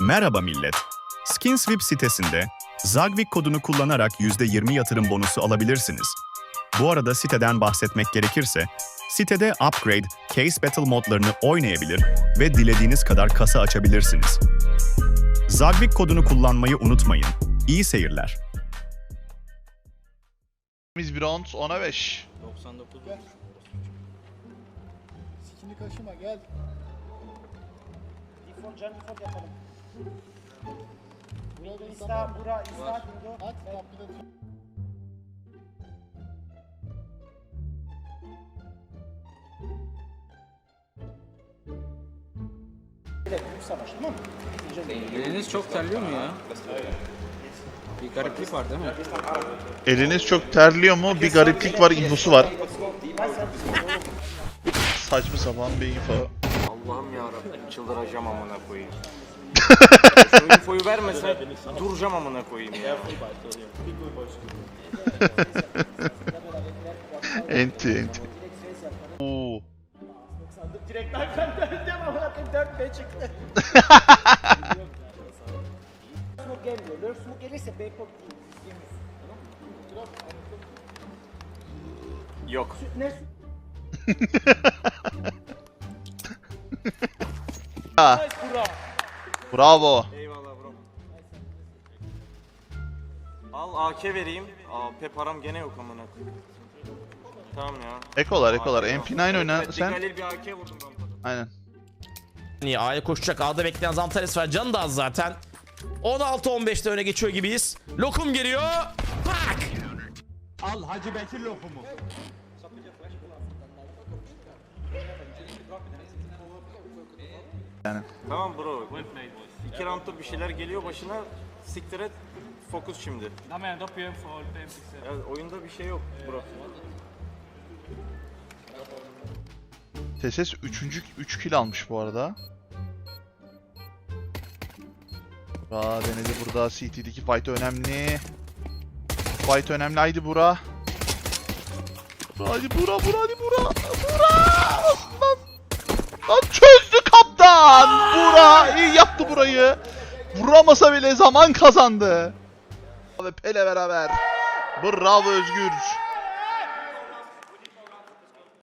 Merhaba millet. SkinSwip sitesinde Zagvik kodunu kullanarak %20 yatırım bonusu alabilirsiniz. Bu arada siteden bahsetmek gerekirse, sitede Upgrade, Case Battle modlarını oynayabilir ve dilediğiniz kadar kasa açabilirsiniz. Zagvik kodunu kullanmayı unutmayın. İyi seyirler. Biz bir round 10'a 5. 99 Gel. Sikini kaşıma gel. Default can default yapalım. Burada İsta, tamam. bura, İsta, Dingo. At kapıda dur. Evet, büyük savaş tamam mı? Eliniz çok terliyor mu ya? Bir gariplik var değil mi? Eliniz çok terliyor mu? Bir gariplik var, infosu var. Saçma sapan bir info. Allah'ım ya Rabbim çıldıracağım amına koyayım. Şu infoyu vermese duracağım amına koyayım ya. enti enti. Oo. Direkt ben ben döndüm ama 4 B çıktı. Smoke gelmiyor. Lurk smoke gelirse B pop değil. Yemiyorsun. Yok. Ne? bravo. Eyvallah bro. Al AK vereyim. AP param gene yok amına koyayım. Tamam ya. Ekolar ekolar. AK MP9 oyna Evet, sen. Galil bir AK vurdum ben. Aynen. Niye A'ya koşacak A'da bekleyen Zantares var canı da az zaten 16-15'te öne geçiyor gibiyiz Lokum geliyor Pak Tamam bro. İki roundda bir şeyler geliyor başına. Siktir et. Fokus şimdi. Ya, oyunda bir şey yok bro. TSS 3. 3 kill almış bu arada. Bura denedi burada. CT'deki fight önemli. Fight önemli. Haydi bura. Hadi bura bura hadi bura. Bura. Burayı. Vuramasa bile zaman kazandı. Ve Pele beraber. Bravo Özgür.